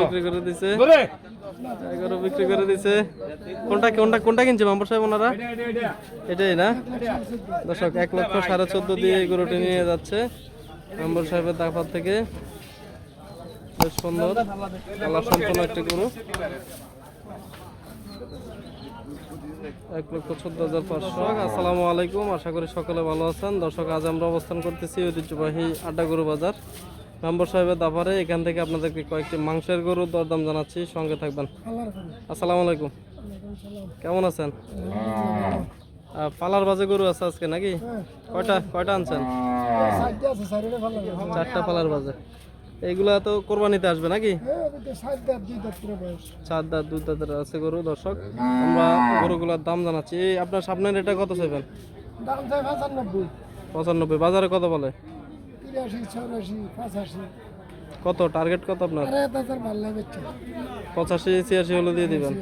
বিক্রি করে দিছে। এগারো বিক্রি করে দিছে। কোনটা কোনটা কোনটা কিনছে মাম্পর সাহেব ওনারা? এটাই না? দর্শক এক লক্ষ সাড়ে চোদ্দ দিয়ে এই গরুটি নিয়ে যাচ্ছে। মাম্পর সাহেবের দাফার থেকে। বেশ সুন্দর। কালার সম্পন্ন একটি গরু। এক লক্ষ চোদ্দ হাজার পাঁচশো। আসসালামু আলাইকুম। আশা করি সকলে ভালো আছেন। দর্শক আজ আমরা অবস্থান করতেছি ঐতিহ্যবাহী আড্ডা গরু বাজার। মেম্বর সাহেবের দাপারে এখান থেকে আপনাদেরকে কয়েকটি মাংসের গরুর দরদাম জানাচ্ছি সঙ্গে থাকবেন। আসসালামু আলাইকুম। কেমন আছেন? পালার বাজে গরু আছে আজকে নাকি? কয়টা কয়টা আনছেন? চারটা পালার বাজে। এইগুলা তো কোরবানিতে আসবে নাকি? চার দাঁত দুই দাঁতের আছে গরু দর্শক। আমরা গরুগুলোর দাম জানাচ্ছি। আপনার সামনের এটা কত চাইবেন? পঁচানব্বই। বাজারে কত বলে? তিরাশি চৌরাশি পঁচাশি। কত? টার্গেট কত আপনার? পঁচাশি ছিয়াশি হলে দিয়ে দিবেন।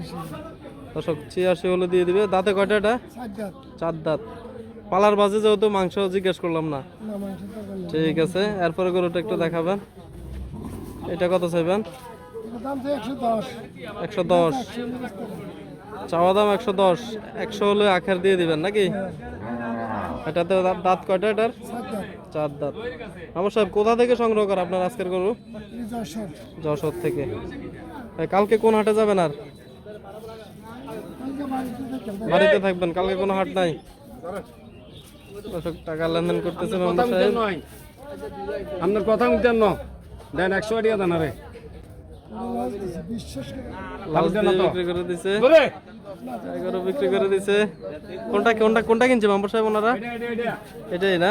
দর্শক ছিয়াশি হলে দিয়ে দিবে। দাঁতে কয়টা এটা? চার দাঁত। পালার বাজে যেহেতু মাংস জিজ্ঞেস করলাম না। ঠিক আছে এরপরে গরুটা একটু দেখাবেন। এটা কত চাইবেন? একশো দশ। চাওয়া দাম একশো দশ। একশো হলে আখের দিয়ে দিবেন নাকি? এটাতে দা- দাঁত কয়টা এটার? চার দাঁত। আমার সাহেব কোথা থেকে সংগ্রহ করা আপনার আজকের গরু? যশোর। থেকে। কালকে কোন হাটে যাবেন আর? বাড়িতে থাকবেন কালকে কোনো হাট নাই? টাকা লেনদেন করতেছেন আপনার কথা উঠতেন ন দেন একশো আটিয়া দেন আরে। বিক্রি করে দিছে বিক্রি করে দিছে। কোনটা কোনটা কোনটা কিনছে মেম্বার সাহেব ওনারা? এটাই না?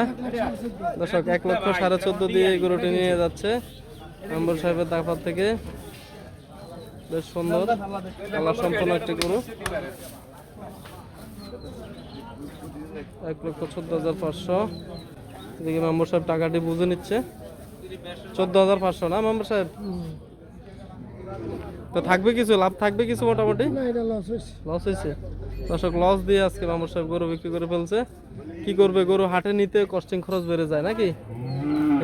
দর্শক এক লক্ষ সাড়ে চোদ্দ দিয়ে এই গরুটি নিয়ে যাচ্ছে মেম্বার সাহেবের দাফার থেকে। বেশ সুন্দর। কালার সম্পন্ন একটি গরু। এক লক্ষ চোদ্দ হাজার পাঁচশো। এদিকে মেম্বার সাহেব টাকাটি বুঝে নিচ্ছে। চোদ্দ হাজার পাঁচশো না মেম্বার সাহেব? তো থাকবে কিছু লাভ থাকবে কিছু মোটামুটি? না এটা লস হয়েছে। দর্শক লস দিয়ে আজকে মামুর সাহেব গরু বিক্রি করে ফেলছে। কি করবে গরু হাটে নিতে কস্টিং খরচ বেড়ে যায় নাকি?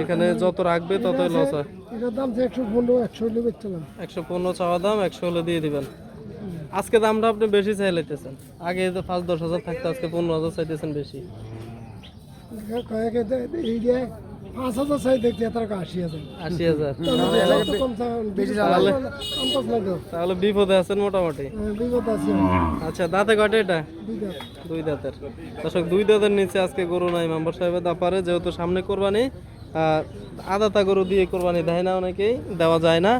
এখানে যত রাখবে ততই লস হয়। একশো পনেরো চাওয়া দাম একশো হলে দিয়ে দিবেন। আজকে দামটা আপনি বেশি চাই লাইতেছেন আগে তো পাঁচ দশ হাজার থাকতো আজকে পনেরো হাজার চাইতেছেন বেশি। পাঁচ হাজার চাই দেখছি তার আশি হাজার। আশি হাজার। তাহলে? বিপদে আছেন মোটামুটি। হ্যাঁ, আছে আচ্ছা দাঁতে কয়টা এটা? দুই দাঁতের। দর্শক দুই দাঁতের নিচে আজকে গরু নাই মেম্বার সাহেবের দাপারে যেহেতু সামনে কোরবানি আর আদাতা গরু দিয়ে কোরবানি দেয় না অনেকেই দেওয়া যায় না।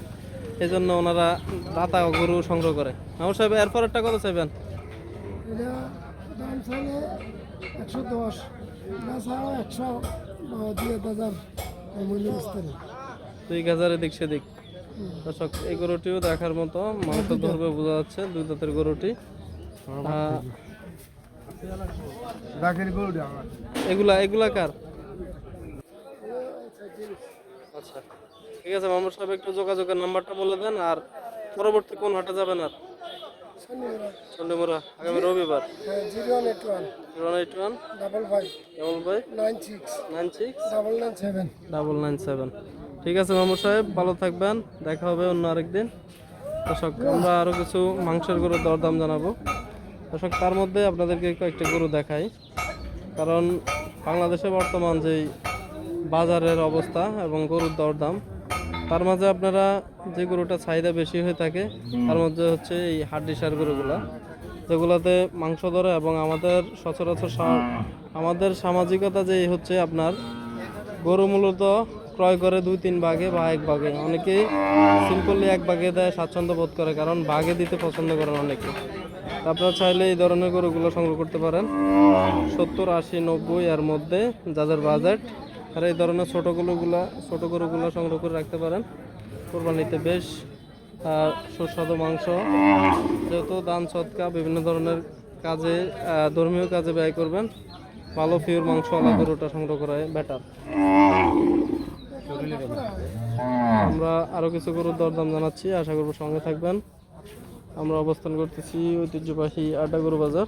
এই জন্য ওনারা দাতা গরু সংগ্রহ করে। মেম্বার সাহেব এরপর একটা কত চাইবেন? একশো দশ একশো দুই হাজার এদিক সেদিক। দর্শক এই গরুটিও দেখার মতো মাংস ধরবে বোঝা যাচ্ছে দুই দাঁতের গরুটি। এগুলা এগুলা কার? আচ্ছা ঠিক আছে মামুর সাহেব একটু যোগাযোগের নাম্বারটা বলে দেন আর পরবর্তী কোন হাটে যাবেন আর? চন্ডীমুড়া আগামী one eight one one eight one double five double five nine six nine six double nine seven double nine seven ঠিক আছে মামুর সাহেব ভালো থাকবেন। দেখা হবে অন্য আরেকদিন। দর্শক আমরা আরও কিছু মাংসের গরুর দরদাম জানাব। দর্শক তার মধ্যে আপনাদেরকে কয়েকটি গরু দেখাই। কারণ বাংলাদেশে বর্তমান যেই বাজারের অবস্থা এবং গরুর দরদাম তার মাঝে আপনারা যে গরুটা চাহিদা বেশি হয়ে থাকে, তার মধ্যে হচ্ছে এই হাড্ডি সার গরুগুলা, যেগুলোতে মাংস ধরে এবং আমাদের সচরাচর আমাদের সামাজিকতা যেই হচ্ছে আপনার, গরু মূলত ক্রয় করে দুই তিন ভাগে বা এক ভাগে। অনেকেই সিম্পলি এক ভাগে দেয়, স্বাচ্ছন্দ্য বোধ করে, কারণ ভাগে দিতে পছন্দ করেন অনেকে। আপনারা চাইলে এই ধরনের গরুগুলো সংগ্রহ করতে পারেন। সত্তর, আশি, নব্বই, এর মধ্যে যাদের বাজেট আর এই ধরনের ছোটো গরুগুলা, ছোটো গরুগুলো সংগ্রহ করে রাখতে পারেন। কোরবানিতে বেশ সুস্বাদু মাংস। যেহেতু দান সৎকা বিভিন্ন ধরনের কাজে ধর্মীয় কাজে ব্যয় করবেন, ভালো পিওর মাংস আলা গরুটা সংগ্রহ করা বেটার আমরা আরও কিছু গরুর দরদাম জানাচ্ছি, আশা করব সঙ্গে থাকবেন। আমরা অবস্থান করতেছি ঐতিহ্যবাহী আড্ডা গরু বাজার।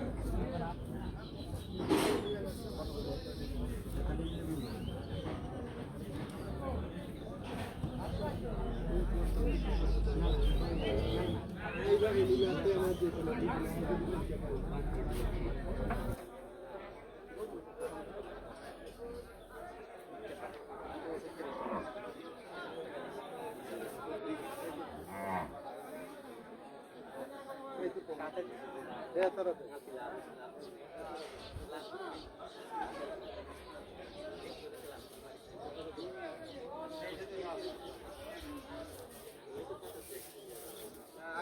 পাইছি অনেক দিন চালাই করতে